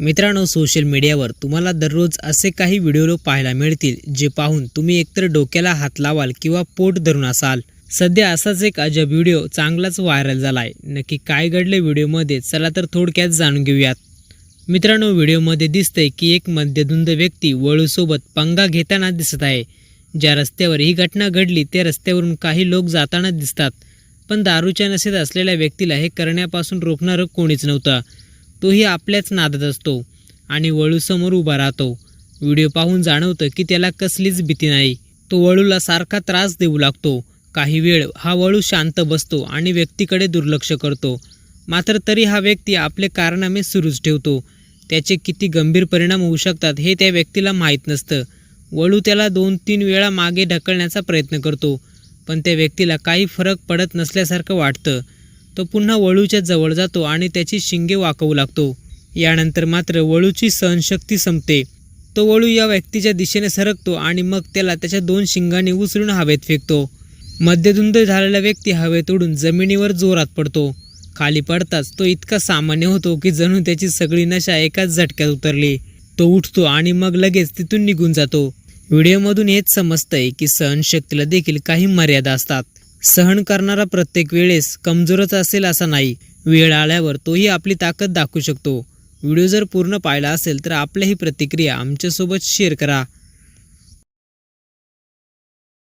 मित्रांनो सोशल मीडियावर तुम्हाला दररोज असे काही व्हिडिओ पाहायला मिळतील जे पाहून तुम्ही एकतर डोक्याला हात लावाल किंवा पोट धरून असाल. सध्या असाच एक अजब व्हिडिओ चांगलाच व्हायरल झालाय. नक्की काय घडले व्हिडिओमध्ये चला तर थोडक्यात जाणून घेऊयात. मित्रांनो व्हिडिओमध्ये दिसतंय की एक मध्यधुंद व्यक्ती वळूसोबत पंगा घेताना दिसत आहे. ज्या रस्त्यावर ही घटना घडली त्या रस्त्यावरून काही लोक जाताना दिसतात. पण दारूच्या नशेत असलेल्या व्यक्तीला हे करण्यापासून रोखणारं कोणीच नव्हतं. तोही आपल्याच नादात असतो आणि वळूसमोर उभा राहतो. व्हिडिओ पाहून जाणवतं की त्याला कसलीच भीती नाही. तो वळूला सारखा त्रास देऊ लागतो. काही वेळ हा वळू शांत बसतो आणि व्यक्तीकडे दुर्लक्ष करतो. मात्र तरी हा व्यक्ती आपले कारनामे सुरूच ठेवतो. त्याचे किती गंभीर परिणाम होऊ शकतात हे त्या व्यक्तीला माहीत नसतं. वळू त्याला दोन तीन वेळा मागे ढकलण्याचा प्रयत्न करतो पण त्या व्यक्तीला काही फरक पडत नसल्यासारखं वाटतं. तो पुन्हा वळूच्या जवळ जातो आणि त्याची शिंगे वाकवू लागतो. यानंतर मात्र वळूची सहनशक्ती संपते. तो वळू या व्यक्तीच्या दिशेने सरकतो आणि मग त्याला त्याच्या दोन शिंगांनी उचलून हवेत फेकतो. मध्यधुंद झालेला व्यक्ती हवेत उडून जमिनीवर जोरात पडतो. खाली पडताच तो इतका सामान्य होतो की जणू त्याची सगळी नशा एकाच झटक्यात उतरली. तो उठतो आणि मग लगेच तिथून निघून जातो. व्हिडिओमधून हेच समजतंय की सहनशक्तीला देखील काही मर्यादा असतात. सहन करणारा प्रत्येक वेळेस कमजोरच असेल असा नाही. वेळ आल्यावर तोही आपली ताकद दाखवू शकतो. व्हिडिओ जर पूर्ण पाहिला असेल तर आपल्याही प्रतिक्रिया आमच्यासोबत शेअर करा.